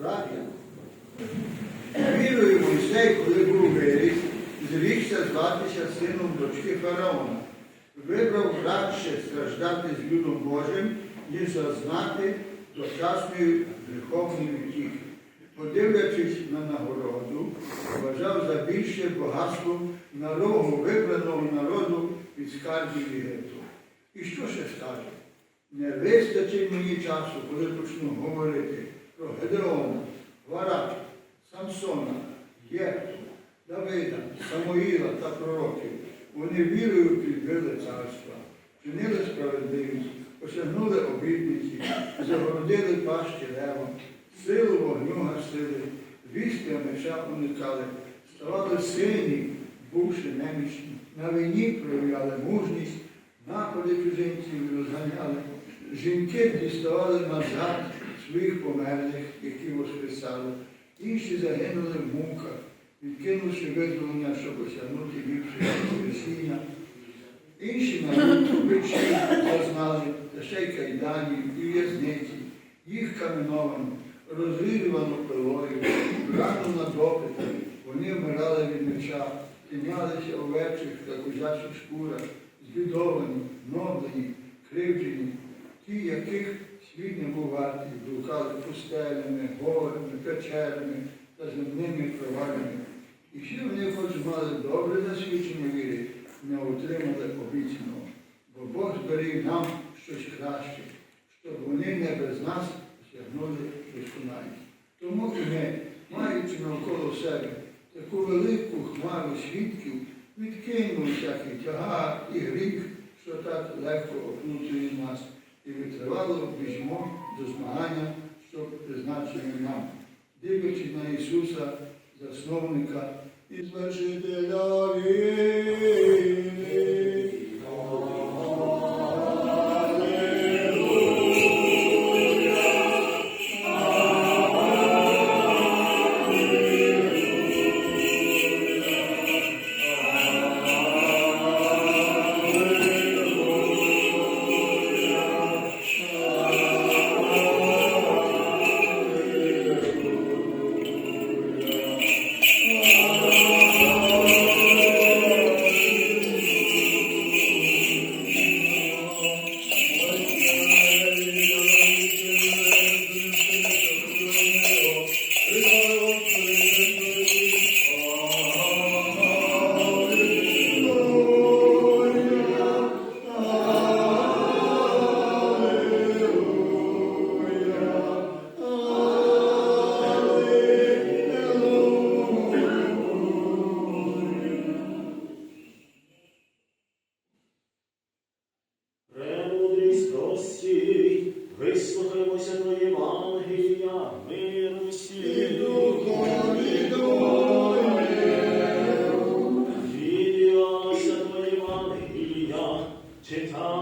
Браття, вірою Мойсей, коли був виріс, зрікся зватися сином дочки фараона. Вибрав радше страждати з людом Божим, ніж зазнати дочасної гріховної втіхи. Подивлячись на нагороду, вважав за більше багатством народу, вибраного народу від скарбів Єгипту. І що ще скаже? Не вистачить мені часу, коли почну говорити про Гедеона, Варака, Самсона, Єпту, Давида, Самоїла та пророків. Вони вірою підбили царства, чинили справедливість, осягнули обітниці, загородили пащі левом, силу вогню гасили, вісти меча уникали, ставали сильні, бувши немічні, на війні проявляли мужність, напади чужинців розганяли, жінки діставали назад своїх померлих, які воскресали, інші загинули в муках, відкинувши визволення, щоб осягнути ліпше воскресіння. Інші на печі зазнали, та ще й кайданів і в'язниці, їх каменовано, розрізувано пилою, рано на допитах, вони вмирали від меча, тинялися у вечах та козячих шкурах, збідовані, гноблені, кривджені, ті, яких світ не був блукали пустелями, горами, печерами та земними провалями. І всі вони хоч мали добре засвідчення віри, не отримали обіцяного, бо Бог зберіг нам щось краще, щоб вони не без нас осягнули досконалість. Тому і ми, маючи навколо себе таку велику хмару свідків, відкинув всякий тягар і гріх, що так легко оплутує нас, і витривало біжимо до змагання, що призначені нам, дивлячись на Ісуса, засновника і звершителя віри. Євангелія, читання.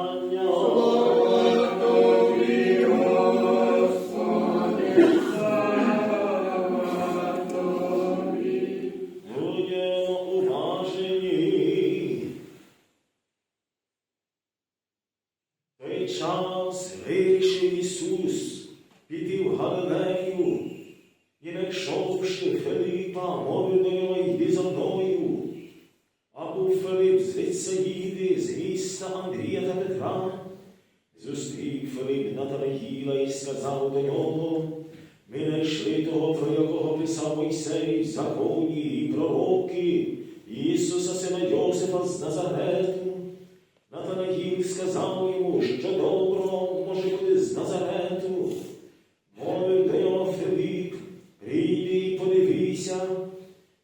Петра. Зустрів Филип Натанаїла і сказав до нього, ми знайшли того, про якого писав Мойсей в законі і пророки, Ісуса, сина Йосифа з Назарету. Натанаїл сказав йому, що доброго може бути з Назарету. Мовив до нього Филип, прийди і подивися.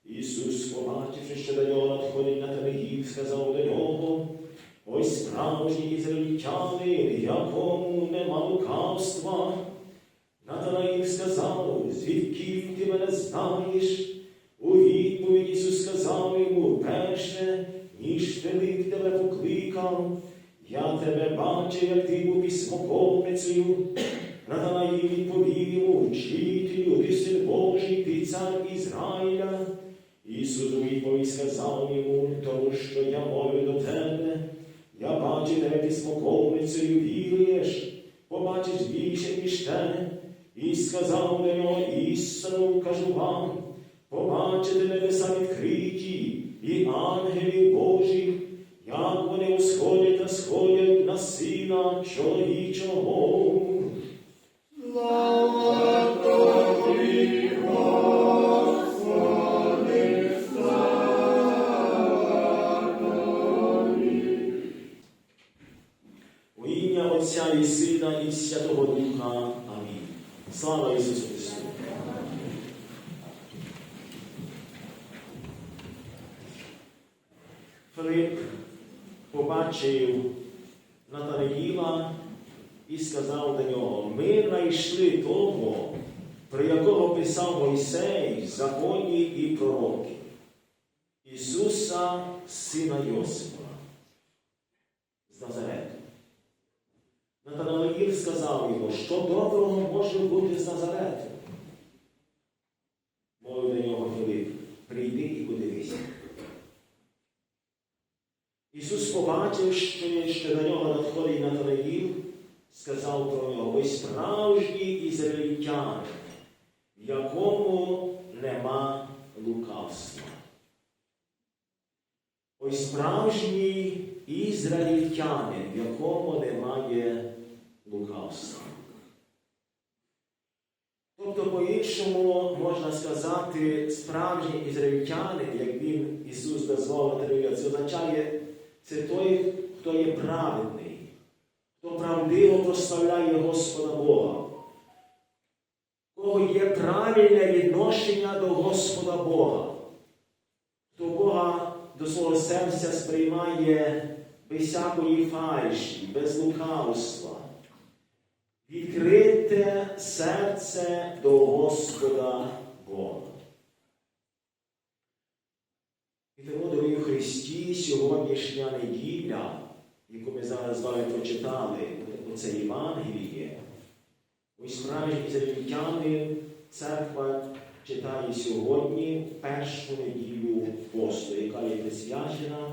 Ісус, побачивши, що до нього надходить Натанаїл, сказав до нього, ось справжній ізраїльтянин, якому нема лукавства. Натанаїл сказав, звідки ти мене знаєш? У відповідь Ісус сказав йому, перше, ніж Филип тебе покликав, Я тебе бачив, як ти був письмоковницею. Натанаїл відповів йому, вчителю, ти син Божий, ти цар Ізраїля. Ісус у відповідь сказав йому, тому що я мовлю до тебе, я бачу тебе письмоковницею, віруєш, побачиш більше, ніж те, і сказав до нього, істину кажу вам, побачите небеса відкриті, побачив Натанаїла і сказав до нього, ми знайшли того, про якого писав Мойсей законі і пророки, Ісуса, сина Йосипа, з Назарету. Натанаїл сказав йому, що доброго може бути з Назарету. Мовив до нього Филип, прийди і подивися. Ісус побачив, що, до нього надходить Натанаїл, сказав про нього, ось справжній ізраїльтянин, в якому нема лукавства. Ось справжній ізраїльтянин, в якому немає лукавства. Тобто, по-іншому можна сказати, справжній ізраїльтянин, як він Ісус дозволив це означає, це той, хто є праведний, хто правдиво прославляє Господа Бога, кого є правильне відношення до Господа Бога, хто Бога до свого серця сприймає без всякої фальші, без лукавства. Відкрите серце до Господа Бога. І тому, дорогі Христі, сьогоднішня неділя, яку ми зараз з вами прочитали, оце Євангеліє, ось справжні ізраїльтяни церква читає сьогодні першу неділю посту, яка є присвячена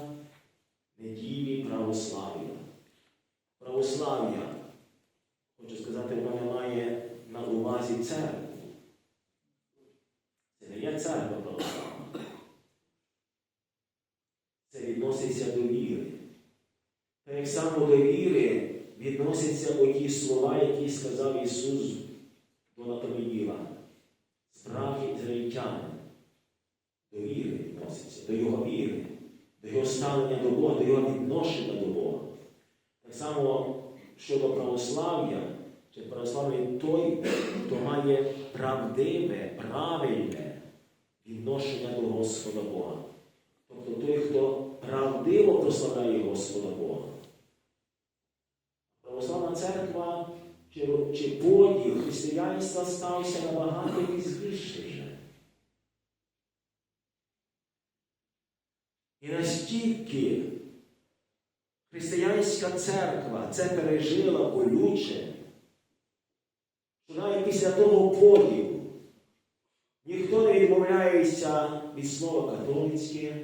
неділі православ'я. Православ'я, хочу сказати, вона має на увазі церкву. Це не є церква православна. Це відноситься до віри. До віри відносяться оті слова, які сказав Ісус до Натанаїла. Справді ізраїльтянин. До віри відноситься, до Його віри, до Його ставлення до Бога, до Його відношення до Бога. Так само щодо православ'я, чи православний той, хто має правдиве, правильне відношення до Господа Бога. Тобто той, хто правдиво прославляє Господа Бога. Церква чи, чи поділ християнства стався набагато пізніше вже. І настільки християнська церква це пережила болюче, що навіть після того поділу ніхто не відмовляється від слова католицьке,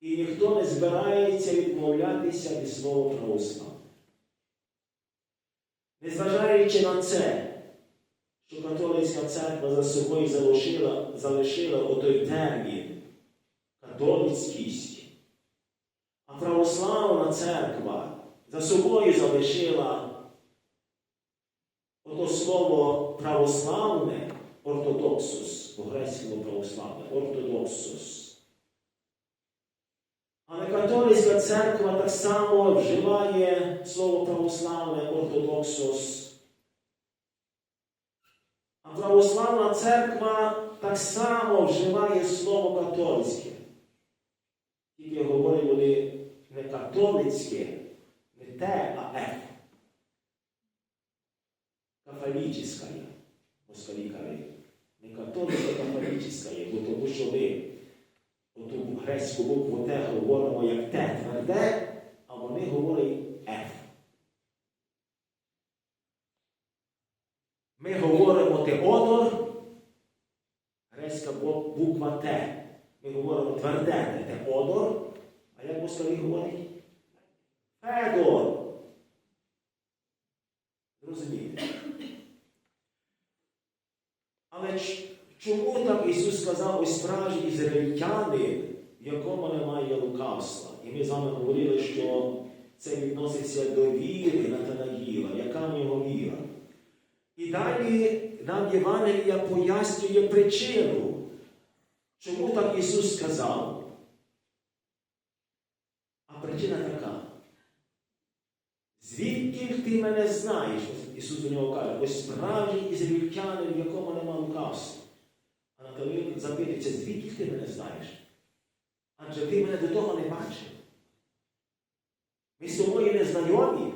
і ніхто не збирається відмовлятися від слова православне. Незважаючи на це, що католицька церква за собою залишила, залишила отой термін католицькість, а православна церква за собою залишила ото слово православне ортодоксус, по-грецькому православне, ортодоксус. Але католицька церква так само вживає слово православне ортодоксос. А православна церква так само вживає слово католицьке. Тільки говорять вони не католицьке, не те, а Ф. Кафолическа, москалі кажуть. Не католицька, кафолическа, бо тому що ми Оту грецьку букву Т говоримо як Т тверде, а вони говорять Ф. Ми говоримо Теодор, грецька буква Т. Ми говоримо тверде Теодор, а як москалі говорить? Федор. Розумієте? Але ж чому так Ісус сказав, ось справжні ізраїльтяни, в якому немає лукавства? І ми з вами говорили, що це відноситься до віри Натанаїла, яка в нього віра. І далі нам Євангелія пояснює причину, чому так Ісус сказав. А причина така. Звідки ти мене знаєш? Ісус до нього каже, ось справжній ізраїльтянин, в якому нема лукавства. А Наталин запитується, звідки ти мене знаєш? Адже ти мене до того не бачив. Ми з тобою не знайомі.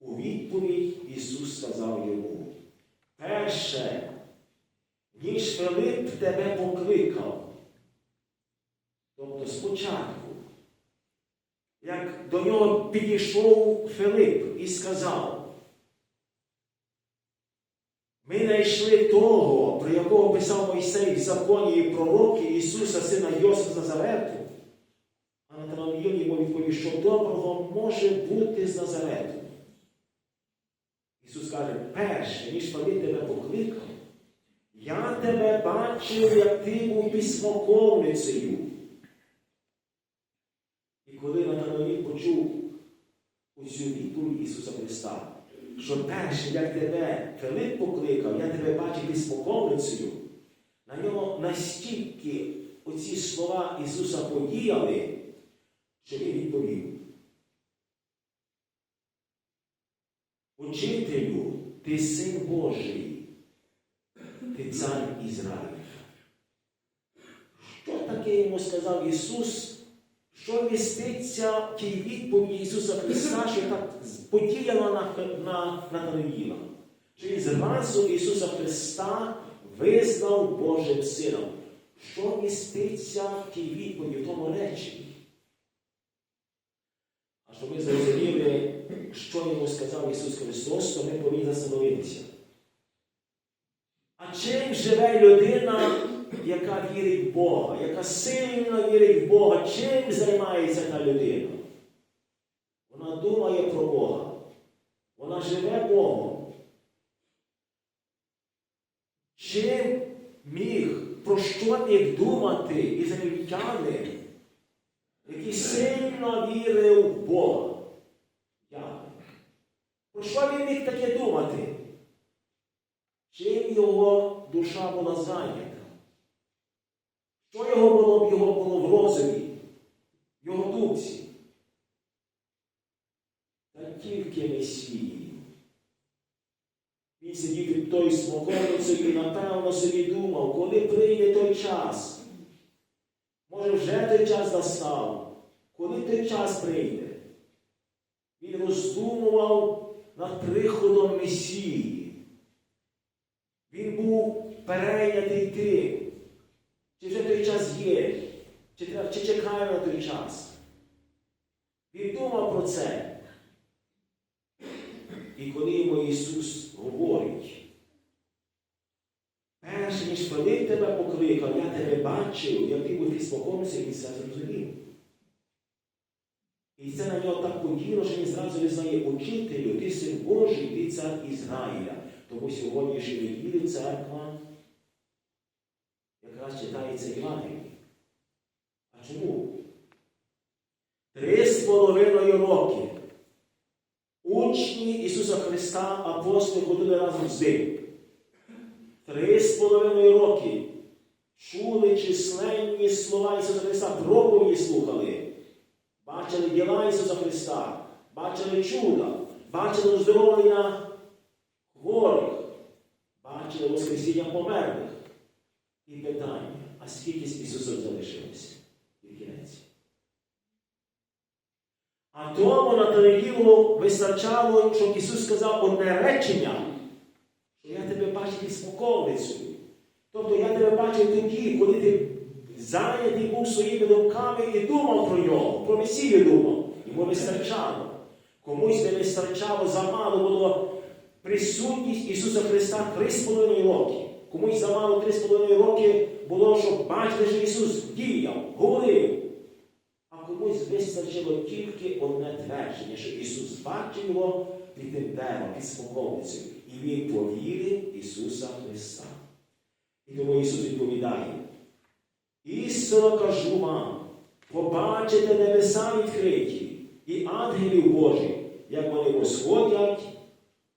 У відповідь Ісус сказав йому, перше, ніж Филип тебе покликав. Тобто спочатку, як до нього підійшов Филип і сказав, ми знайшли того, про якого писав Мойсей в законі і пророки Ісуса, сина Йосифа Назарету. А Натанаїл йому відповів, що доброго може бути з Назарету. Ісус каже, перше, ніж Филип тебе покликав, я тебе бачив, як ти був письмоковницею. І коли Натанаїл почув усю відповідь Ісуса Христа, що перше, як тебе Филип покликав, я тебе бачив письмоковницею, на нього настільки оці слова Ісуса подіяли, що він відповів. Учителю, ти син Божий, ти цар Ізраїля. Що таке йому сказав Ісус? Що міститься в тій відповіді Ісуса Христа, що так подіяла на, на? Що зразу Ісуса Христа визнав Божим Сином. Що міститься в тій відповіді, в тому реченні? А щоб ми зрозуміли, що йому сказав Ісус Христос, то ми повинні застановитися. А чим живе людина, яка вірить в Бога, яка сильно вірить в Бога, чим займається та людина? Вона думає про Бога. Вона живе Богом. Чим міг, про що міг думати ізраїльтяни, які сильно вірив в Бога? Як? Про що він міг таке думати? Чим його душа була зайнята? Що його було, б його було в розумі, в його думці? Та тільки Месії. Він сидів під той смоковницею і напевно собі думав, коли прийде той час. Може, вже той час настав, коли той час прийде. Він роздумував над приходом Месії. Він був перейнятий тим, чи вже той час є, чи, чи чекає на той час. Він думав про це. І коли йому Ісус говорить, перше, ніж Филип тебе покликав, я тебе бачив, як ти був спокійнився, він це зрозумів. І це на нього так поділо, що він зразу визнає учителю, ти син Божий, ти цар Ізраїля. Тому сьогоднішній неділі церква якраз читається Євангеліє. А чому? Три з половиною роки учні Ісуса Христа апостоли ходили разом з ним. Три з половиною роки чули численні слова Ісуса Христа, проповіді слухали. Бачили діла Ісуса Христа, бачили чуда, бачили оздоровлення хворих, бачили Воскресіння померлих. І питання, а скільки з Ісусом залишилося? І кінець. А тому Наталіїву вистачало, щоб Ісус сказав одне речення, що я тебе бачив із смоковницею. Тобто я тебе бачив тоді, коли ти зайнятий був своїми думками і думав про нього, про Месію думав. Йому вистачало. Комусь не вистачало, замало було присутність Ісуса Христа три з половиною роки. Комусь замало три з половиною роки було, щоб бачити, що Ісус діяв, говорив. Вистачило тільки одне твердження, що Ісус бачив його під тим деревом, під смоковницею. І він повірив Ісуса Христа. І тому Ісус відповідає. Істинно кажу вам, побачите небеса відкриті і ангелів Божих, як вони восходять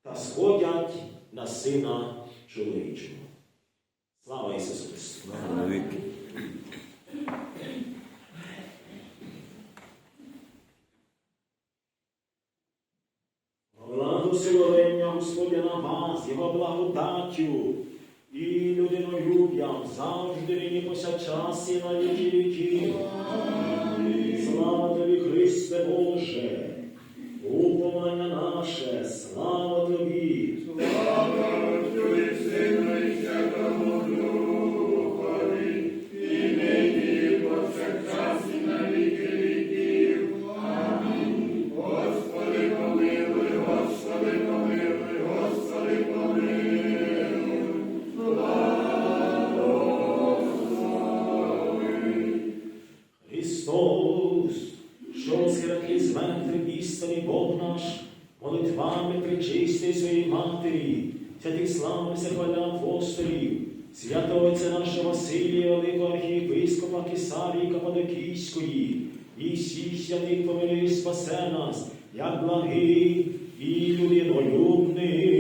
та сходять на Сина чоловічого. Слава Ісусу Христу! Благословення Господня на вас, Його благодаттю і людинолюб'ям завжди нині повсякчас і на віки віків. Слава тобі, Христе Боже, уповання наше, слава тобі. Христос, матері, святих славних хваля апостолів, святого Отця нашого Василія, великого архієпископа Кесарії Кападокійської, і всіх святих помилуй, спасе нас, як благий і людинолюбний